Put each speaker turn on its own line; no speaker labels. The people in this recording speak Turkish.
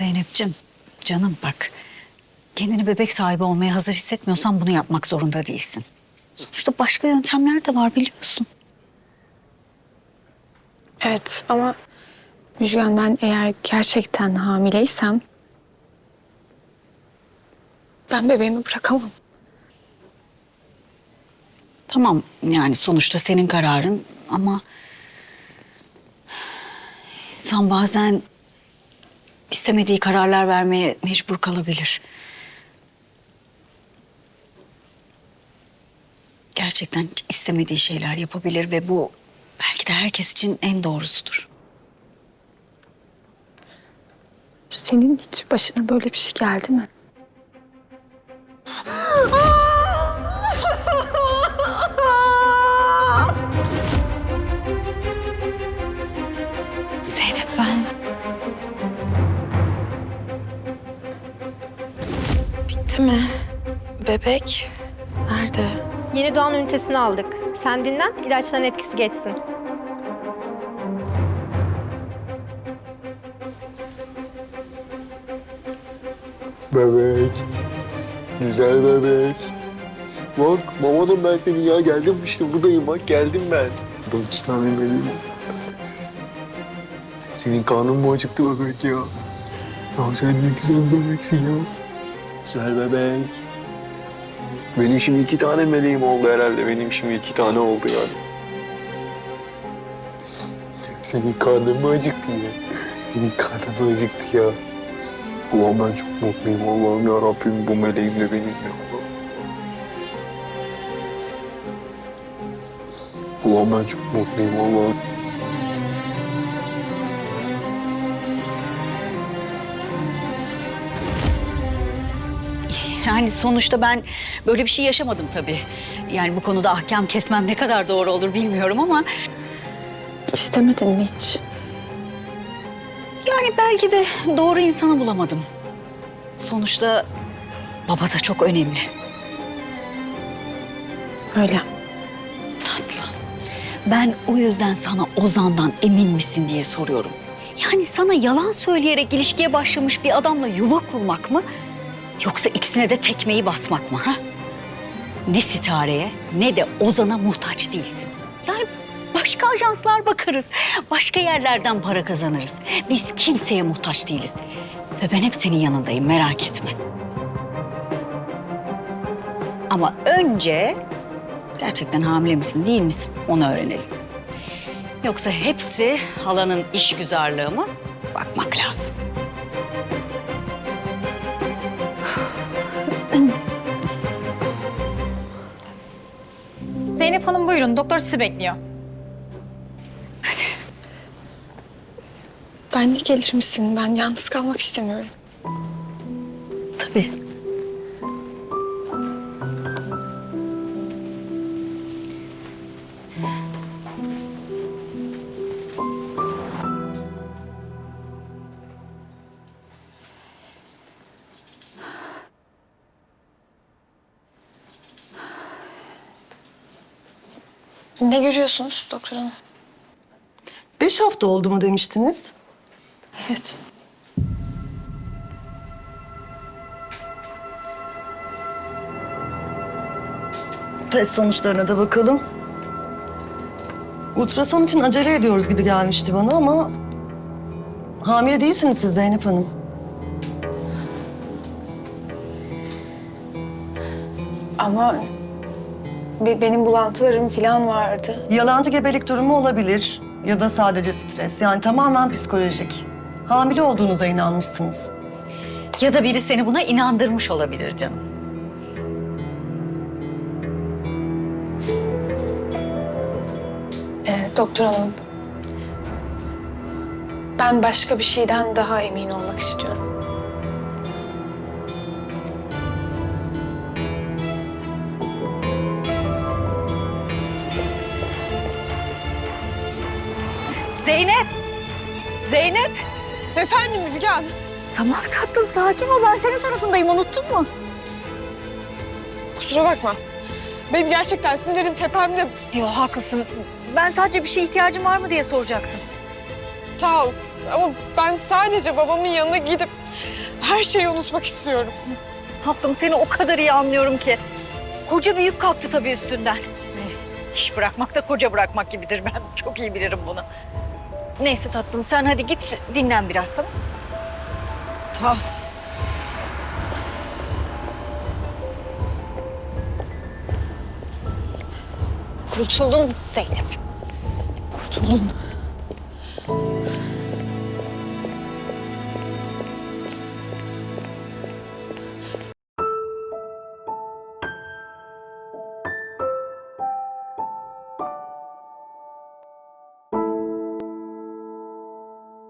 Zeynep'ciğim, canım bak. Kendini bebek sahibi olmaya hazır hissetmiyorsan bunu yapmak zorunda değilsin. Sonuçta başka yöntemler de var biliyorsun.
Evet ama Müjgan ben eğer gerçekten hamileysem ben bebeğimi bırakamam.
Tamam yani sonuçta senin kararın ama insan bazen istemediği kararlar vermeye mecbur kalabilir. Gerçekten istemediği şeyler yapabilir ve bu belki de herkes için en doğrusudur.
Senin hiç başına böyle bir şey geldi mi?
Bitti mi? Bebek nerede?
Yeni doğan ünitesini aldık. Sen dinlen, ilaçların etkisi geçsin.
Bebek. Güzel bebek. Bak babanım ben seni ya geldim işte buradayım bak geldim ben. Burada iki tane meleğim. Senin karnın mı acıktı bebek ya? Ya sen ne güzel bebeksin ya. Güzel bebek. Benim şimdi iki tane meleğim oldu herhalde. Benim şimdi iki tane oldu yani. Senin karnın mı acıktı ya? Senin karnın mı acıktı ya? Ulan ben çok mutluyum. Allah'ım ya Rabbim bu meleğim de benim ya. Ulan ben çok mutluyum Allah'ım.
Yani sonuçta ben böyle bir şey yaşamadım tabii. Yani bu konuda ahkam kesmem ne kadar doğru olur bilmiyorum ama
İstemedin mi hiç?
Yani belki de doğru insanı bulamadım. Sonuçta baba da çok önemli.
Öyle.
Tatlı. Ben o yüzden sana Ozan'dan emin misin diye soruyorum. Yani sana yalan söyleyerek ilişkiye başlamış bir adamla yuva kurmak mı? Yoksa ikisine de tekmeyi basmak mı ha? Ne sitareye ne de Ozan'a muhtaç değilsin. Yani başka ajanslar bakarız. Başka yerlerden para kazanırız. Biz kimseye muhtaç değiliz. Ve ben hep senin yanındayım merak etme. Ama önce gerçekten hamile misin değil misin onu öğrenelim. Yoksa hepsi halanın işgüzarlığı mı? Bakmak lazım.
Zeynep Hanım buyurun. Doktor sizi bekliyor.
Ben de gelir misin? Ben yalnız kalmak istemiyorum.
Tabii.
Ne görüyorsunuz doktor hanım?
Beş hafta oldu mu demiştiniz?
Evet.
Test sonuçlarına da bakalım. Ultrason için acele ediyoruz gibi gelmişti bana ama... Hamile değilsiniz siz Zeynep Hanım.
Ama be- benim bulantılarım falan vardı.
Yalancı gebelik durumu olabilir ya da sadece stres. Yani tamamen psikolojik. Hamile olduğunuza inanmışsınız.
Ya da biri seni buna inandırmış olabilir canım.
Ee, doktor hanım. Ben başka bir şeyden daha emin olmak istiyorum.
Zeynep! Zeynep!
Efendim Müge
Tamam tatlım sakin ol ben senin tarafındayım unuttun mu?
Kusura bakma. Benim gerçekten sinirlerim tepemde.
Yo haklısın. Ben sadece bir şeye ihtiyacın var mı diye soracaktım.
Sağ ol. Ama ben sadece babamın yanına gidip her şeyi unutmak istiyorum.
Tatlım seni o kadar iyi anlıyorum ki. Koca bir yük kalktı tabii üstünden. Eh, iş bırakmak da koca bırakmak gibidir. Ben çok iyi bilirim bunu. Neyse tatlım sen hadi git dinlen biraz tamam
Sağ ol.
Kurtuldun Zeynep. Kurtuldun.